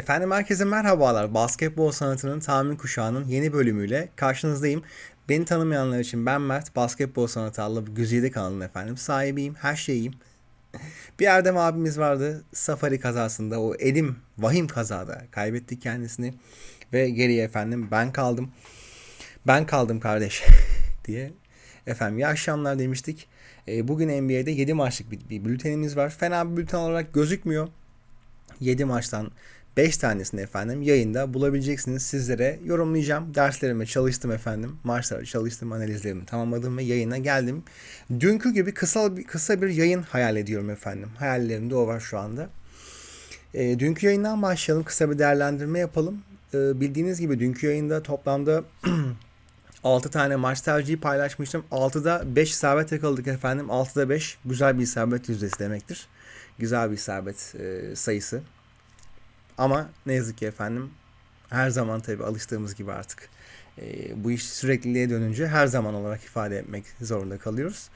Efendim herkese merhabalar. Basketbol sanatının tahmin kuşağının yeni bölümüyle karşınızdayım. Beni tanımayanlar için ben Mert. Basketbol sanatı adlı güzide kanalının efendim sahibiyim. Her şeyim. Bir Erdem abimiz vardı. Safari kazasında o elim vahim kazada kaybettik kendisini. Ve geriye efendim ben kaldım. Ben kaldım kardeş diye. Efendim iyi akşamlar demiştik. E, bugün NBA'de 7 maçlık bir, bir bültenimiz var. Fena bir bülten olarak gözükmüyor. 7 maçtan 5 tanesini efendim yayında bulabileceksiniz. Sizlere yorumlayacağım. Derslerime çalıştım efendim. Maçlara çalıştım, analizlerimi tamamladım ve yayına geldim. Dünkü gibi kısa bir, kısa bir yayın hayal ediyorum efendim. Hayallerimde o var şu anda. E, dünkü yayından başlayalım. Kısa bir değerlendirme yapalım. E, bildiğiniz gibi dünkü yayında toplamda 6 tane maç tercihi paylaşmıştım. 6'da 5 isabet yakaladık efendim. 6'da 5 güzel bir isabet yüzdesi demektir. Güzel bir isabet e, sayısı. Ama ne yazık ki efendim her zaman tabii alıştığımız gibi artık e, bu iş sürekliliğe dönünce her zaman olarak ifade etmek zorunda kalıyoruz.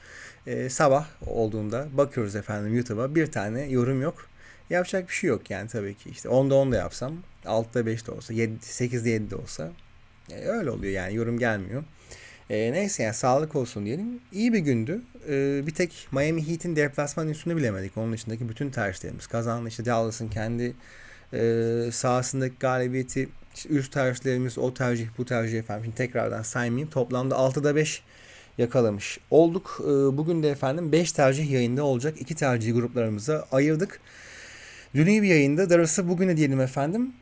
E, sabah olduğunda bakıyoruz efendim YouTube'a bir tane yorum yok. Yapacak bir şey yok yani tabii ki işte 10'da 10 da yapsam 6'da 5 de olsa 7, 8'de 7 de olsa e, öyle oluyor yani yorum gelmiyor. E, neyse yani sağlık olsun diyelim. İyi bir gündü. E, bir tek Miami Heat'in deplasman üstünü bilemedik. Onun dışındaki bütün tercihlerimiz kazandı. İşte Dallas'ın kendi e, sahasındaki galibiyeti işte üst tercihlerimiz o tercih bu tercih efendim Şimdi tekrardan saymayayım. Toplamda 6'da 5 yakalamış olduk. E, bugün de efendim 5 tercih yayında olacak. 2 tercih gruplarımıza ayırdık. Dün iyi bir yayında darısı bugüne diyelim efendim.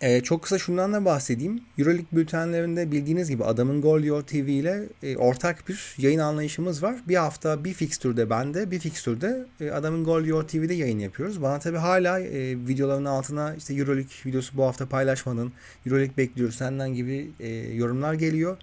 Ee, çok kısa şundan da bahsedeyim. Euroleague bültenlerinde bildiğiniz gibi Adamın Gol Your TV ile e, ortak bir yayın anlayışımız var. Bir hafta bir fikstürde bende, bir fikstürde e, Adamın Gol Your TV'de yayın yapıyoruz. Bana tabi hala e, videoların altına işte Euroleague videosu bu hafta paylaşmadın, Euroleague bekliyoruz senden gibi e, yorumlar geliyor.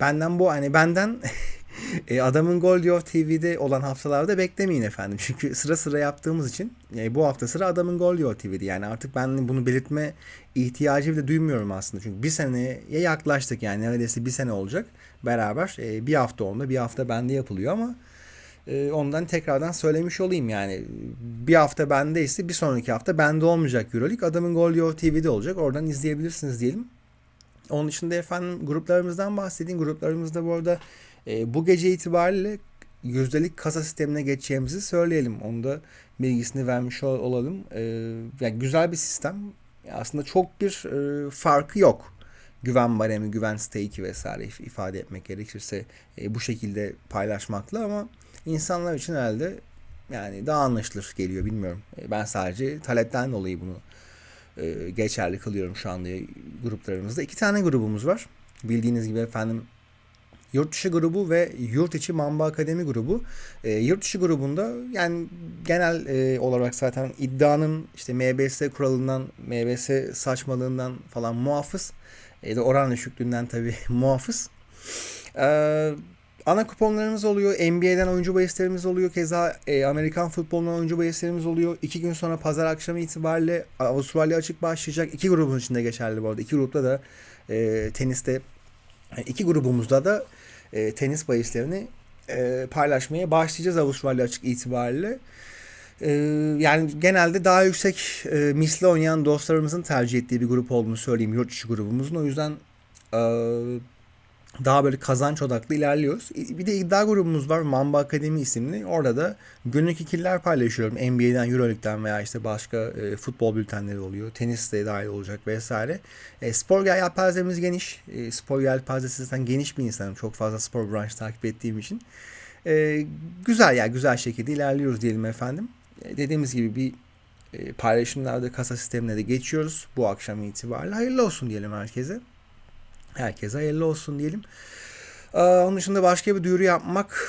Benden bu hani benden e, adamın Gol Diyor TV'de olan haftalarda beklemeyin efendim. Çünkü sıra sıra yaptığımız için e, bu hafta sıra adamın Gol Diyor TV'de. Yani artık ben bunu belirtme ihtiyacı bile duymuyorum aslında. Çünkü bir seneye yaklaştık yani neredeyse bir sene olacak beraber. E, bir hafta onda bir hafta bende yapılıyor ama e, ondan tekrardan söylemiş olayım yani. Bir hafta bendeyse bir sonraki hafta bende olmayacak Euroleague. Adamın Gol Diyor TV'de olacak. Oradan izleyebilirsiniz diyelim. Onun dışında efendim gruplarımızdan bahsedeyim. Gruplarımızda bu arada e, bu gece itibariyle yüzdelik kasa sistemine geçeceğimizi söyleyelim. Onu da bilgisini vermiş ol, olalım. E, yani güzel bir sistem. Aslında çok bir e, farkı yok. Güven baremi, güven stake'i vesaire ifade etmek gerekirse e, bu şekilde paylaşmakla ama insanlar için herhalde yani daha anlaşılır geliyor bilmiyorum. E, ben sadece talepten dolayı bunu e, geçerli kılıyorum şu anda gruplarımızda. İki tane grubumuz var. Bildiğiniz gibi efendim Yurt dışı grubu ve yurt içi Mamba Akademi grubu. E, yurt dışı grubunda yani genel e, olarak zaten iddianın işte MBS kuralından, MBS saçmalığından falan muhafız. E, de oran düşüklüğünden tabii muhafız. E, ana kuponlarımız oluyor. NBA'den oyuncu bahislerimiz oluyor. Keza e, Amerikan futbolundan oyuncu bahislerimiz oluyor. İki gün sonra pazar akşamı itibariyle Avustralya açık başlayacak. İki grubun içinde geçerli bu arada. İki grupta da e, teniste İki grubumuzda da e, tenis bahislerini e, paylaşmaya başlayacağız Avustralya açık itibariyle. E, yani genelde daha yüksek e, misli oynayan dostlarımızın tercih ettiği bir grup olduğunu söyleyeyim yurt dışı grubumuzun. O yüzden e, daha böyle kazanç odaklı ilerliyoruz. Bir de iddia grubumuz var Mamba Akademi isimli. Orada da günlük ikililer paylaşıyorum. NBA'den, Euroleague'den veya işte başka e, futbol bültenleri oluyor. Tenis de dahil olacak vesaire. E, spor yelpazemiz geniş. E, spor yelpazesi zaten geniş bir insanım. Çok fazla spor branşı takip ettiğim için. E, güzel yani güzel şekilde ilerliyoruz diyelim efendim. E, dediğimiz gibi bir e, paylaşımlarda kasa sistemine de geçiyoruz bu akşam itibariyle. Hayırlı olsun diyelim herkese. Herkese hayırlı olsun diyelim. Onun dışında başka bir duyuru yapmak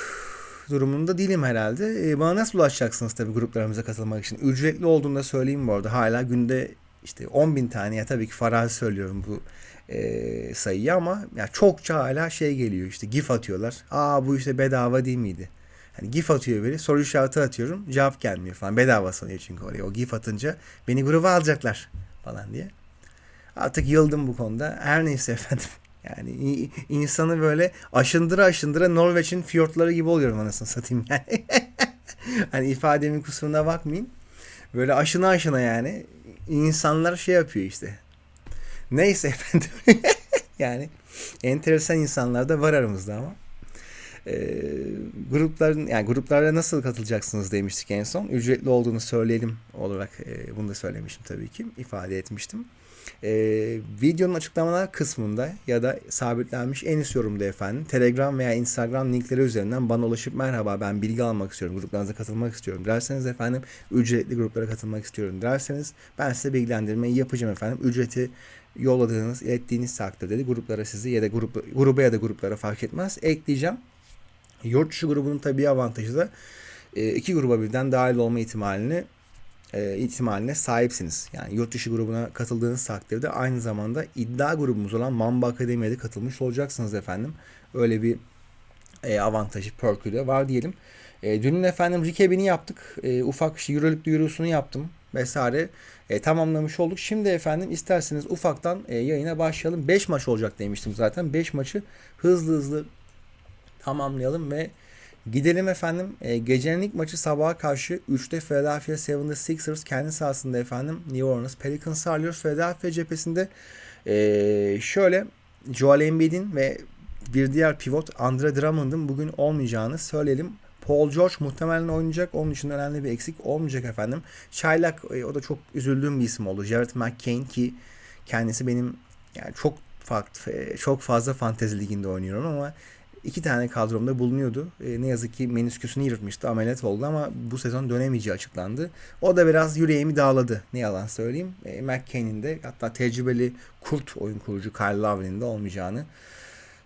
durumunda değilim herhalde. Ee, bana nasıl ulaşacaksınız tabii gruplarımıza katılmak için? Ücretli olduğunu da söyleyeyim bu arada. Hala günde işte 10 bin tane ya tabii ki farazi söylüyorum bu e, sayıyı ama ya çokça hala şey geliyor işte gif atıyorlar. Aa bu işte bedava değil miydi? Hani gif atıyor biri soru işareti atıyorum cevap gelmiyor falan bedava sanıyor çünkü oraya o gif atınca beni gruba alacaklar falan diye. Artık yıldım bu konuda. Her neyse efendim. Yani insanı böyle aşındıra aşındıra Norveç'in fiyortları gibi oluyorum anasını satayım yani. hani ifademin kusuruna bakmayın. Böyle aşına aşına yani insanlar şey yapıyor işte. Neyse efendim. yani enteresan insanlar da var aramızda ama. E, grupların yani gruplara nasıl katılacaksınız demiştik en son. Ücretli olduğunu söyleyelim olarak e, bunu da söylemiştim tabii ki. ifade etmiştim. E, videonun açıklamalar kısmında ya da sabitlenmiş en üst yorumda efendim Telegram veya Instagram linkleri üzerinden bana ulaşıp merhaba ben bilgi almak istiyorum, gruplarınıza katılmak istiyorum derseniz efendim ücretli gruplara katılmak istiyorum derseniz ben size bilgilendirmeyi yapacağım efendim. Ücreti yolladığınız, ilettiğiniz takdirde de gruplara sizi ya da grup, gruba ya da gruplara fark etmez ekleyeceğim. Yurt grubunun tabii avantajı da e, iki gruba birden dahil olma ihtimalini e, ihtimaline sahipsiniz. Yani yurt dışı grubuna katıldığınız takdirde aynı zamanda iddia grubumuz olan Mamba Akademi'ye de katılmış olacaksınız efendim. Öyle bir e, avantajı, perkü de var diyelim. E, dünün efendim recap'ini yaptık. E, ufak işte Euroleague duyurusunu yaptım vesaire e, tamamlamış olduk. Şimdi efendim isterseniz ufaktan e, yayına başlayalım. 5 maç olacak demiştim zaten. 5 maçı hızlı hızlı tamamlayalım ve gidelim efendim. E, gecenin maçı sabaha karşı 3'te Philadelphia 76ers kendi sahasında efendim New Orleans Pelicans'ı ağırlıyoruz. Philadelphia cephesinde e, şöyle Joel Embiid'in ve bir diğer pivot Andre Drummond'ın bugün olmayacağını söyleyelim. Paul George muhtemelen oynayacak. Onun için önemli bir eksik olmayacak efendim. Çaylak e, o da çok üzüldüğüm bir isim oldu. Jared McCain ki kendisi benim yani çok farklı, e, çok fazla fantezi liginde oynuyorum ama iki tane kadromda bulunuyordu. E, ne yazık ki menisküsünü yırtmıştı. Ameliyat oldu ama bu sezon dönemeyeceği açıklandı. O da biraz yüreğimi dağladı. Ne yalan söyleyeyim. E, McCain'in de hatta tecrübeli kurt oyun kurucu Kyle Lowry'nin de olmayacağını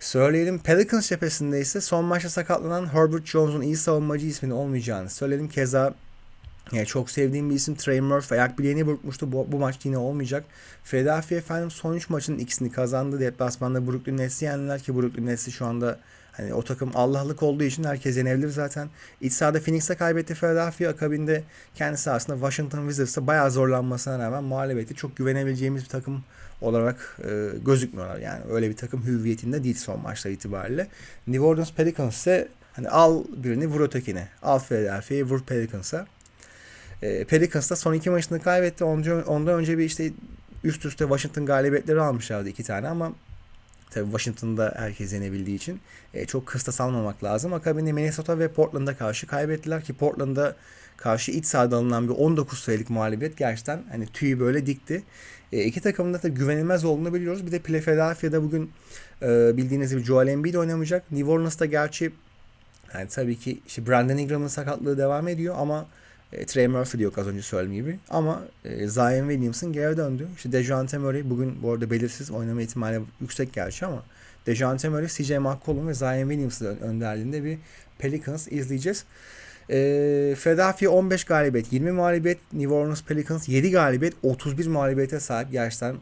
söyleyelim. Pelicans cephesinde ise son maçta sakatlanan Herbert Jones'un iyi savunmacı ismini olmayacağını söyleyelim. Keza yani çok sevdiğim bir isim Trey Murphy ayak bileğini burkmuştu. Bu, bu maç yine olmayacak. Philadelphia efendim son 3 maçın ikisini kazandı. Deplasmanda Brooklyn Nets'i yendiler ki Brooklyn Nets'i şu anda Hani o takım Allah'lık olduğu için herkes yenebilir zaten. İç sahada Phoenix'e kaybetti Philadelphia akabinde kendi sahasında Washington Wizards'a bayağı zorlanmasına rağmen mağlubiyeti çok güvenebileceğimiz bir takım olarak e, gözükmüyorlar. Yani öyle bir takım hüviyetinde değil son maçlar itibariyle. New Orleans Pelicans ise hani al birini vur ötekine. Al Philadelphia'yı vur Pelicans'a. E, Pelicans da son iki maçını kaybetti. Ondan önce bir işte üst üste Washington galibiyetleri almışlardı iki tane ama Tabii Washington'da herkes yenebildiği için e, çok kıstas almamak lazım. Akabinde Minnesota ve Portland'a karşı kaybettiler ki Portland'a karşı iç sahada alınan bir 19 sayılık mağlubiyet gerçekten hani tüyü böyle dikti. E, iki takımın da güvenilmez olduğunu biliyoruz. Bir de Philadelphia'da bugün e, bildiğiniz gibi Joel Embiid oynamayacak. New Orleans'ta gerçi yani tabii ki işte Brandon Ingram'ın sakatlığı devam ediyor ama e, Trey Murphy de az önce söylediğim gibi. Ama e, Zion Williamson geri döndü. İşte Dejante Murray bugün bu arada belirsiz oynama ihtimali yüksek gerçi ama Dejante Murray, CJ McCollum ve Zion Williamson önderliğinde bir Pelicans izleyeceğiz. E, Philadelphia 15 galibiyet, 20 mağlubiyet, New Orleans Pelicans 7 galibiyet, 31 mağlubiyete sahip. Gerçekten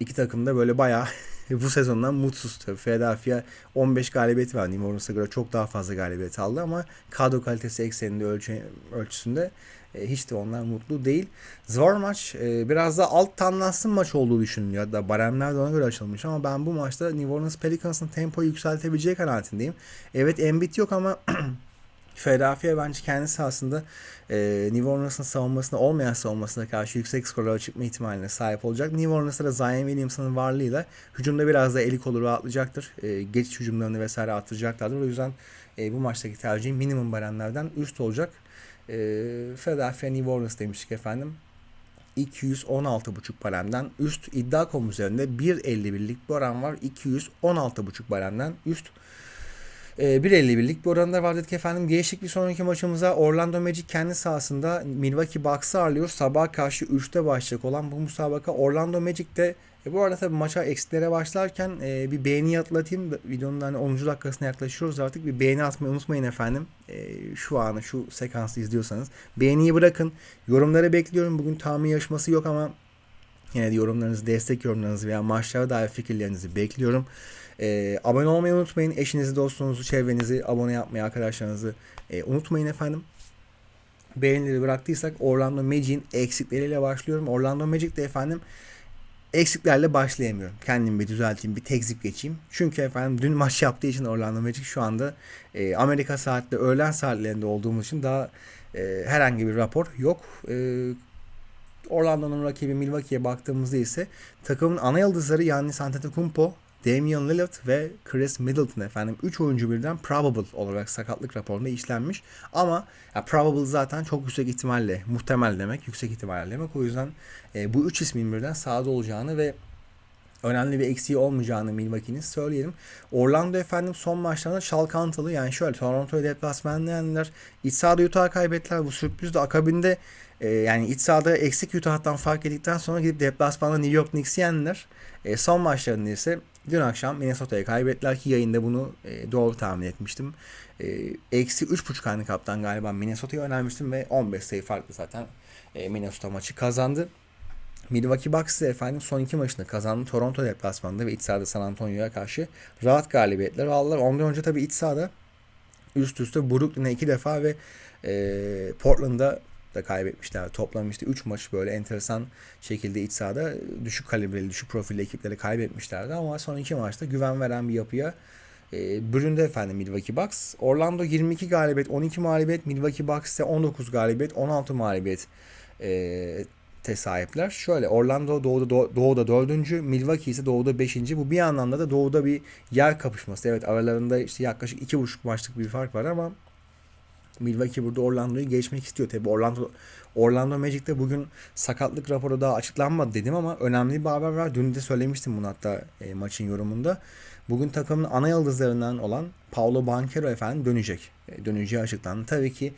iki takım da böyle bayağı bu sezondan mutsuz tabii. Philadelphia 15 galibiyeti var. New Orleans'a göre çok daha fazla galibiyet aldı ama kadro kalitesi ekseninde ölçü, ölçüsünde e, hiç de onlar mutlu değil. Zor maç. E, biraz da alt tanlansın maç olduğu düşünülüyor. Da baremler de ona göre açılmış ama ben bu maçta New Orleans Pelicans'ın tempoyu yükseltebileceği kanaatindeyim. Evet Embiid yok ama Philadelphia bence kendi sahasında e, New Orleans'ın savunmasına olmayan savunmasına karşı yüksek skorlara çıkma ihtimaline sahip olacak. New Orleans'ta da Zion Williamson'ın varlığıyla hücumda biraz da eli kolu rahatlayacaktır. E, geçiş hücumlarını vesaire arttıracaklardır. O yüzden e, bu maçtaki tercihim minimum baremlerden üst olacak. E, Philadelphia New Orleans demiştik efendim. 216,5 baremden üst iddia.com üzerinde 1.51'lik bir oran var. 216,5 baremden üst. E, ee, 1.51'lik bir oranında var dedik efendim. Geçtik bir sonraki maçımıza Orlando Magic kendi sahasında Milwaukee Bucks'ı ağırlıyor. Sabah karşı 3'te başlayacak olan bu musabaka Orlando Magic'te e, bu arada tabii maça eksiklere başlarken e, bir beğeni atlatayım. Videonun hani 10. dakikasına yaklaşıyoruz artık. Bir beğeni atmayı unutmayın efendim. E, şu anı, şu sekansı izliyorsanız. Beğeniyi bırakın. Yorumları bekliyorum. Bugün tahmin yarışması yok ama yine de yorumlarınızı, destek yorumlarınızı veya maçlara dair fikirlerinizi bekliyorum. E, abone olmayı unutmayın. Eşinizi, dostunuzu, çevrenizi abone yapmayı, arkadaşlarınızı e, unutmayın efendim. Beğenileri bıraktıysak Orlando Magic'in eksikleriyle başlıyorum. Orlando Magic de efendim eksiklerle başlayamıyorum. Kendimi bir düzelteyim, bir tekzip geçeyim. Çünkü efendim dün maç yaptığı için Orlando Magic şu anda e, Amerika saatte öğlen saatlerinde olduğumuz için daha e, herhangi bir rapor yok. E, Orlando'nun rakibi Milwaukee'ye baktığımızda ise takımın ana yıldızları Giannis Antetokounmpo, Damian Lillard ve Chris Middleton efendim 3 oyuncu birden probable olarak sakatlık raporunda işlenmiş. Ama ya probable zaten çok yüksek ihtimalle, muhtemel demek, yüksek ihtimalle demek. O yüzden e, bu 3 ismin birden sahada olacağını ve önemli bir eksiği olmayacağını Milwaukee'nin söyleyelim. Orlando efendim son maçlarında çalkantılı yani şöyle Toronto'yu deplasmanda yendiler. İç sahada Utah'a kaybettiler. Bu sürpriz de akabinde e, yani iç sahada eksik Utah'tan fark edildikten sonra gidip deplasmanda New York Knicks'i yendiler. E, son maçlarında ise dün akşam Minnesota'ya kaybettiler ki yayında bunu e, doğru tahmin etmiştim. E, eksi 3.5 handikaptan galiba Minnesota'ya önermiştim ve 15 sayı farklı zaten e, Minnesota maçı kazandı. Milwaukee Bucks efendim son iki maçını kazandı. Toronto deplasmanında ve iç sahada San Antonio'ya karşı rahat galibiyetler aldılar. Ondan önce tabii iç sahada üst üste Brooklyn'e iki defa ve e, Portland'da da kaybetmişler. Toplam işte 3 maç böyle enteresan şekilde iç sahada düşük kalibreli, düşük profilli ekipleri kaybetmişlerdi. Ama son iki maçta güven veren bir yapıya e, büründü efendim Milwaukee Bucks. Orlando 22 galibiyet, 12 mağlubiyet. Milwaukee Bucks ise 19 galibiyet, 16 mağlubiyet e, te sahipler. Şöyle Orlando doğuda, doğuda dördüncü, Milwaukee ise doğuda beşinci. Bu bir anlamda da doğuda bir yer kapışması. Evet aralarında işte yaklaşık iki buçuk maçlık bir fark var ama Milwaukee burada Orlando'yu geçmek istiyor. Tabi Orlando Orlando Magic'te bugün sakatlık raporu daha açıklanmadı dedim ama önemli bir haber var. Dün de söylemiştim bunu hatta e, maçın yorumunda. Bugün takımın ana yıldızlarından olan Paulo Banquero efendim dönecek. E, döneceği açıklandı. Tabii ki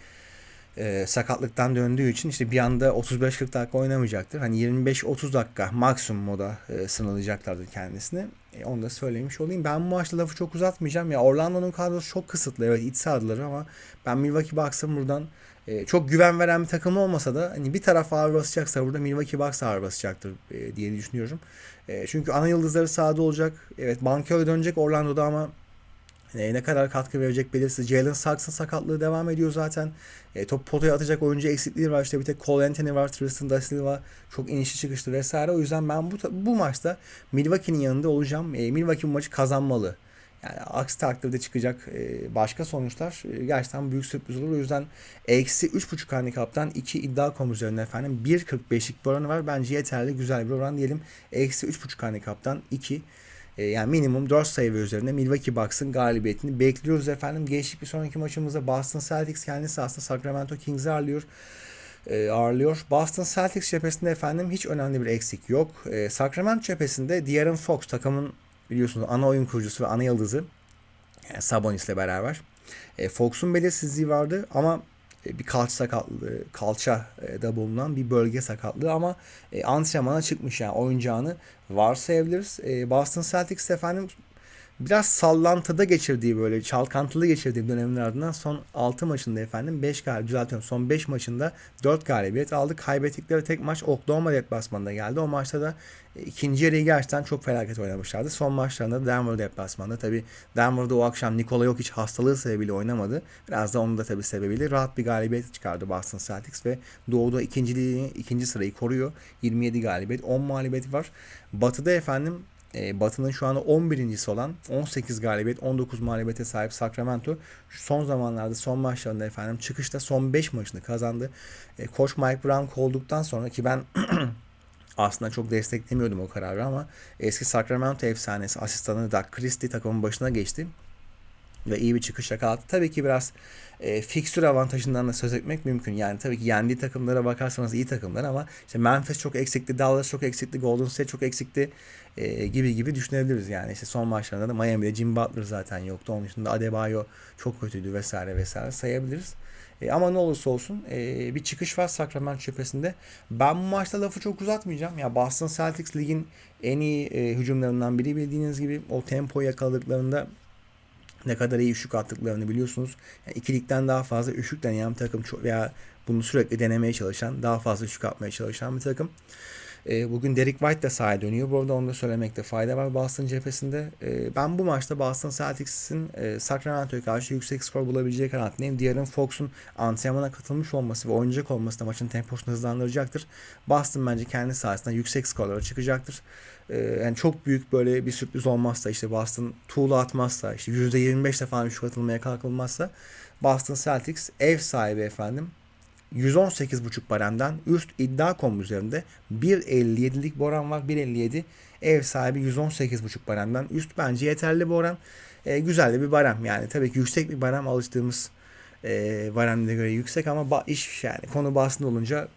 e, sakatlıktan döndüğü için işte bir anda 35-40 dakika oynamayacaktır. Hani 25-30 dakika maksimum moda e, sınırlayacaklardır kendisini. E, onu da söylemiş olayım. Ben bu maçta lafı çok uzatmayacağım. Ya Orlando'nun kadrosu çok kısıtlı. Evet iç sahaları ama ben Milwaukee Bucks'ın buradan e, çok güven veren bir takım olmasa da hani bir taraf ağır basacaksa burada Milwaukee Bucks ağır basacaktır e, diye düşünüyorum. E, çünkü ana yıldızları sahada olacak. Evet Banquero dönecek Orlando'da ama e, ne kadar katkı verecek belirsiz. Jalen Saks'ın sakatlığı devam ediyor zaten. E, top potaya atacak oyuncu eksikliği var. İşte bir tek Cole Anthony var. Tristan da Silva çok inişli çıkışlı vesaire. O yüzden ben bu bu maçta Milwaukee'nin yanında olacağım. E, Milwaukee bu maçı kazanmalı. Yani aksi takdirde çıkacak e, başka sonuçlar e, gerçekten büyük sürpriz olur. O yüzden eksi 3.5 handikaptan 2 iddia kom üzerinde efendim 1.45'lik bir oranı var. Bence yeterli güzel bir oran diyelim. Eksi 3.5 handikaptan 2 e, yani minimum 4 sayı üzerinde Milwaukee Bucks'ın galibiyetini bekliyoruz efendim. Geçtik bir sonraki maçımızda Boston Celtics kendisi aslında Sacramento Kings'i ağırlıyor. E, ağırlıyor. Boston Celtics cephesinde efendim hiç önemli bir eksik yok. E, Sacramento cephesinde De'Aaron Fox takımın biliyorsunuz ana oyun kurucusu ve ana yıldızı yani Sabonis'le beraber. E, Fox'un belirsizliği vardı ama bir kalça sakatlığı, kalça e, da bulunan bir bölge sakatlığı ama e, antrenmana çıkmış yani oyuncağını varsayabiliriz. E, Boston Celtics efendim biraz sallantıda geçirdiği böyle çalkantılı geçirdiği dönemin ardından son 6 maçında efendim 5 galibiyet düzeltiyorum son 5 maçında 4 galibiyet aldı. Kaybettikleri tek maç Oklahoma deplasmanında geldi. O maçta da e, ikinci yarıyı gerçekten çok felaket oynamışlardı. Son maçlarında Denver deplasmanında tabi Denver'da o akşam Nikola Jokic hastalığı sebebiyle oynamadı. Biraz da onun da tabi sebebiyle rahat bir galibiyet çıkardı Boston Celtics ve Doğu'da ikinciliğini, ikinci sırayı koruyor. 27 galibiyet, 10 mağlubiyet var. Batı'da efendim e, Batı'nın şu anda 11.si olan 18 galibiyet 19 mağlubiyete sahip Sacramento son zamanlarda son maçlarında efendim çıkışta son 5 maçını kazandı. E, Koç Mike Brown kolduktan sonra ki ben aslında çok desteklemiyordum o kararı ama eski Sacramento efsanesi asistanı Doug Christie takımın başına geçti ve iyi bir çıkış yakaladı. Tabii ki biraz e, fikstür avantajından da söz etmek mümkün. Yani tabii ki yendiği takımlara bakarsanız iyi takımlar ama işte Memphis çok eksikti, Dallas çok eksikti, Golden State çok eksikti e, gibi gibi düşünebiliriz. Yani işte son maçlarında da Miami'de Jim Butler zaten yoktu. Onun dışında Adebayo çok kötüydü vesaire vesaire sayabiliriz. E, ama ne olursa olsun e, bir çıkış var Sacramento cephesinde. Ben bu maçta lafı çok uzatmayacağım. Ya Boston Celtics ligin en iyi e, hücumlarından biri bildiğiniz gibi o tempoyu yakaladıklarında ne kadar iyi üçlük attıklarını biliyorsunuz. Yani ikilikten daha fazla üçlük deneyen bir takım veya bunu sürekli denemeye çalışan, daha fazla üçlük atmaya çalışan bir takım. E, bugün Derek White de sahaya dönüyor. Bu arada onu da söylemekte fayda var Boston cephesinde. E, ben bu maçta Boston Celtics'in e, Sacramento'ya karşı yüksek skor bulabileceği kanaatindeyim. Diğer'in Fox'un antrenmana katılmış olması ve oynayacak olması da maçın temposunu hızlandıracaktır. Boston bence kendi sahasında yüksek skorlara çıkacaktır. E, yani çok büyük böyle bir sürpriz olmazsa işte Boston tuğla atmazsa işte %25'te falan şut atılmaya kalkılmazsa Boston Celtics ev sahibi efendim 118.5 baremden üst iddia.com üzerinde 1.57'lik bir oran var. 1.57 ev sahibi 118.5 baremden üst bence yeterli bir oran. E, güzel de bir barem yani tabii ki yüksek bir barem alıştığımız e, baremlere göre yüksek ama ba- iş yani konu bahsinde olunca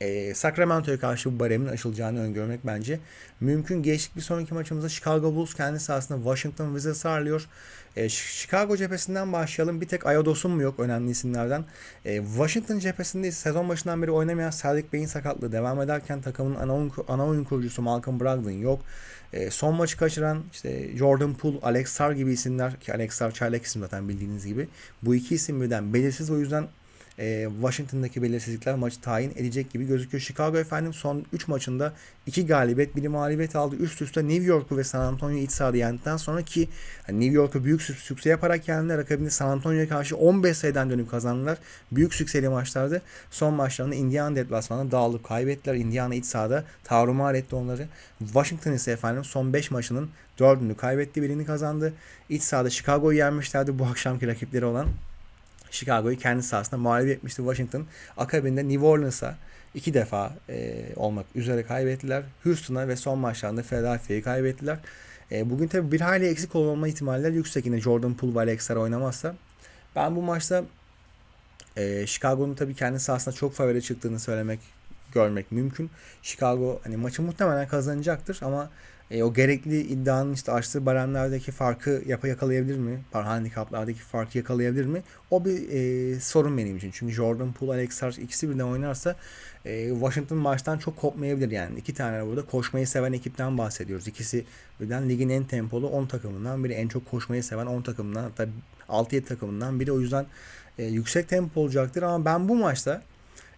e, Sacramento'ya karşı bu baremin aşılacağını öngörmek bence mümkün. Geçtik bir sonraki maçımızda Chicago Bulls kendi sahasında Washington Wizards ağırlıyor. E, Chicago cephesinden başlayalım. Bir tek Ayodos'un mu yok önemli isimlerden. E, Washington cephesinde sezon başından beri oynamayan Cedric Bey'in sakatlığı devam ederken takımın ana oyun, ana oyun kurucusu Malcolm Brogdon yok. E, son maçı kaçıran işte Jordan Poole, Alex Sar gibi isimler ki Alex Sar çaylak isim zaten bildiğiniz gibi. Bu iki isim birden belirsiz o yüzden e, Washington'daki belirsizlikler maçı tayin edecek gibi gözüküyor. Chicago efendim son 3 maçında 2 galibiyet, 1 mağlubiyet aldı. Üst üste New York'u ve San Antonio'yu iç sahada yendikten sonra ki hani New York'u büyük sükse yaparak yendiler. Akabinde San Antonio'ya karşı 15 sayıdan dönüp kazandılar. Büyük sükseli maçlardı. Son maçlarında Indiana deplasmanında dağılıp kaybettiler. Indiana iç sahada tavrumar etti onları. Washington ise efendim son 5 maçının 4'ünü kaybetti, birini kazandı. İç sahada Chicago'yu yenmişlerdi bu akşamki rakipleri olan Chicago'yu kendi sahasında mağlup etmişti Washington. Akabinde New Orleans'a iki defa e, olmak üzere kaybettiler. Houston'a ve son maçlarında Philadelphia'yı kaybettiler. E, bugün tabi bir hayli eksik olma ihtimaller yüksek yine Jordan Poole ve Alex oynamazsa. Ben bu maçta e, Chicago'nun tabi kendi sahasında çok favori çıktığını söylemek, görmek mümkün. Chicago hani maçı muhtemelen kazanacaktır ama e, o gerekli iddianın işte açtığı baremlerdeki farkı yapa yakalayabilir mi? Handikaplardaki farkı yakalayabilir mi? O bir e, sorun benim için. Çünkü Jordan Poole, Alex Sarge ikisi birden oynarsa e, Washington maçtan çok kopmayabilir yani. iki tane burada koşmayı seven ekipten bahsediyoruz. İkisi birden ligin en tempolu 10 takımından biri. En çok koşmayı seven 10 takımından hatta 6-7 takımından biri. O yüzden e, yüksek tempo olacaktır ama ben bu maçta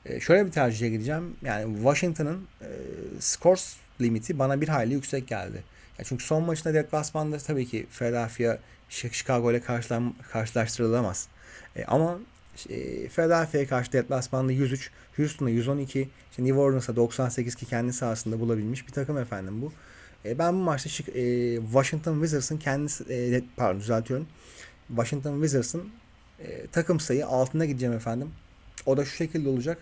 e, şöyle bir tercihe gideceğim. Yani Washington'ın e, scores limiti bana bir hayli yüksek geldi. Ya çünkü son maçında deplasmanda tabii ki Philadelphia Chicago ile karşılaştırılamaz. E, ama e, Philadelphia'ya karşı deplasmanda 103, Houston'a 112, işte New Orleans'a 98 ki kendi sahasında bulabilmiş bir takım efendim bu. E, ben bu maçta e, Washington Wizards'ın kendisi e, pardon düzeltiyorum. Washington Wizards'ın e, takım sayı altında gideceğim efendim. O da şu şekilde olacak.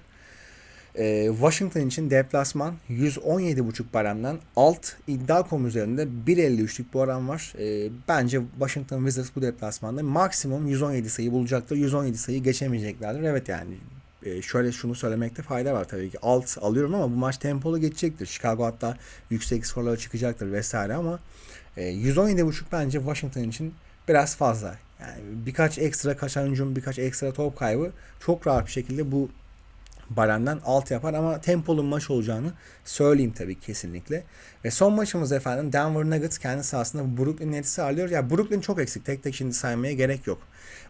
Ee, Washington için deplasman 117.5 baremden alt iddia.com üzerinde 1.53'lük bir oran var. Ee, bence Washington Wizards bu deplasmanda maksimum 117 sayı bulacaktır. 117 sayı geçemeyeceklerdir. Evet yani e, şöyle şunu söylemekte fayda var tabii ki. Alt alıyorum ama bu maç tempolu geçecektir. Chicago hatta yüksek skorlara çıkacaktır vesaire ama e, 117.5 bence Washington için biraz fazla. Yani birkaç ekstra kaçan hücum, birkaç ekstra top kaybı çok rahat bir şekilde bu baremden alt yapar ama tempolu maç olacağını söyleyeyim tabii kesinlikle. Ve son maçımız efendim Denver Nuggets kendi sahasında Brooklyn Nets'i ağırlıyor. Ya Brooklyn çok eksik. Tek tek şimdi saymaya gerek yok.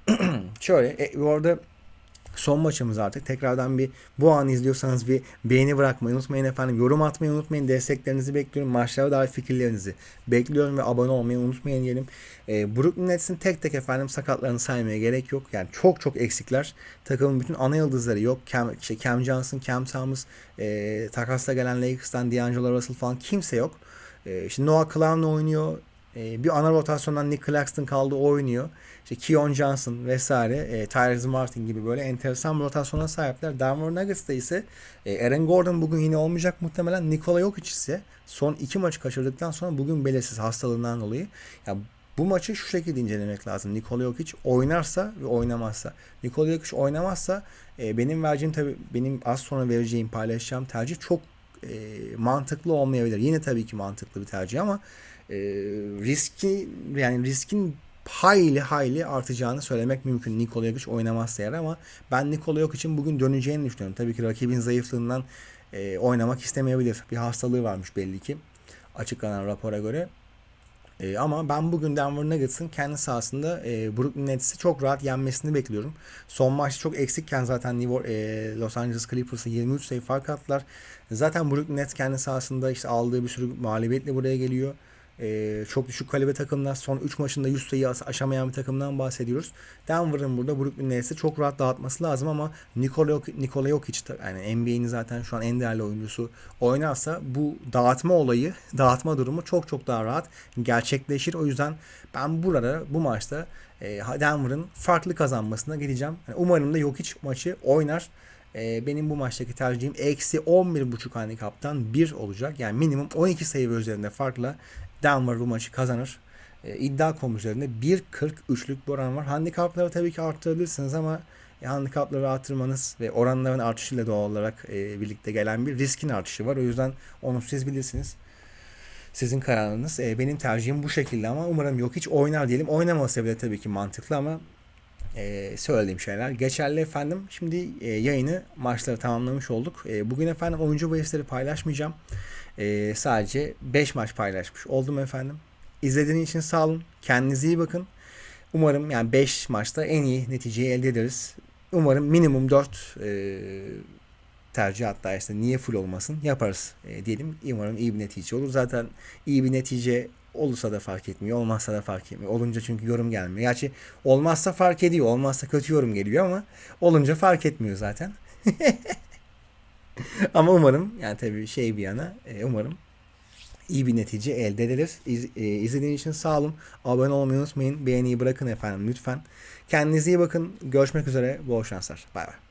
Şöyle e, orada son maçımız artık. Tekrardan bir bu an izliyorsanız bir beğeni bırakmayı unutmayın efendim. Yorum atmayı unutmayın. Desteklerinizi bekliyorum. Maçlara dair fikirlerinizi bekliyorum ve abone olmayı unutmayın diyelim. E, Brooklyn Nets'in tek tek efendim sakatlarını saymaya gerek yok. Yani çok çok eksikler. Takımın bütün ana yıldızları yok. Cam, işte Cam Johnson, Cam Thomas, e, takasla gelen Lakers'tan D'Angelo Russell falan kimse yok. E, işte Noah Clown oynuyor. E, bir ana rotasyondan Nick Claxton kaldı oynuyor işte Keon Johnson vesaire, e, Tyrese Martin gibi böyle enteresan bir rotasyona sahipler. Denver Nuggets'ta ise e, Aaron Gordon bugün yine olmayacak muhtemelen. Nikola Jokic ise son iki maçı kaçırdıktan sonra bugün belirsiz hastalığından dolayı. Ya bu maçı şu şekilde incelemek lazım. Nikola Jokic oynarsa ve oynamazsa. Nikola Jokic oynamazsa e, benim vereceğim tabi benim az sonra vereceğim paylaşacağım tercih çok e, mantıklı olmayabilir. Yine tabii ki mantıklı bir tercih ama e, riski yani riskin hayli hayli artacağını söylemek mümkün Nikola Jokic oynamazsa eğer ama ben Nikola Jokic'in bugün döneceğini düşünüyorum. Tabii ki rakibin zayıflığından e, oynamak istemeyebilir. Bir hastalığı varmış belli ki açıklanan rapora göre. E, ama ben bugün Denver Nuggets'ın kendi sahasında e, Brooklyn Nets'i çok rahat yenmesini bekliyorum. Son maçta çok eksikken zaten New e, Los Angeles Clippers'a 23 sayı fark attılar. Zaten Brooklyn Nets kendi sahasında işte aldığı bir sürü mağlubiyetle buraya geliyor. Ee, çok düşük kalite takımdan son 3 maçında 100 sayı aşamayan bir takımdan bahsediyoruz. Denver'ın burada Brooklyn Nets'i çok rahat dağıtması lazım ama Nikola, Nikola Jokic yani NBA'nin zaten şu an en değerli oyuncusu oynarsa bu dağıtma olayı, dağıtma durumu çok çok daha rahat gerçekleşir. O yüzden ben burada bu maçta e, Denver'ın farklı kazanmasına gideceğim. Yani umarım da Jokic maçı oynar. E, benim bu maçtaki tercihim eksi 11.5 handikaptan 1 olacak. Yani minimum 12 sayı üzerinde farkla Denver bu maçı kazanır. E, iddia.com üzerinde 1.43'lük bir oran var. Handikapları tabii ki arttırabilirsiniz ama e, handikapları arttırmanız ve oranların artışıyla doğal olarak e, birlikte gelen bir riskin artışı var. O yüzden onu siz bilirsiniz. Sizin kararınız. E, benim tercihim bu şekilde ama umarım yok hiç oynar diyelim. Oynamasa bile tabii ki mantıklı ama e, söylediğim şeyler geçerli efendim. Şimdi e, yayını maçları tamamlamış olduk. E, bugün efendim oyuncu bahisleri paylaşmayacağım. E, sadece 5 maç paylaşmış oldum efendim. İzlediğiniz için sağ olun. Kendinize iyi bakın. Umarım yani 5 maçta en iyi neticeyi elde ederiz. Umarım minimum 4 e, tercih hatta işte niye full olmasın yaparız e, diyelim. Umarım iyi bir netice olur. Zaten iyi bir netice olursa da fark etmiyor. Olmazsa da fark etmiyor. Olunca çünkü yorum gelmiyor. Gerçi olmazsa fark ediyor. Olmazsa kötü yorum geliyor ama olunca fark etmiyor zaten. ama umarım yani tabii şey bir yana e, umarım iyi bir netice elde ederiz. İz, e, izlediğiniz için sağ olun. Abone olmayı unutmayın. Beğeniyi bırakın efendim lütfen. Kendinize iyi bakın. Görüşmek üzere. Bol şanslar. Bay bay.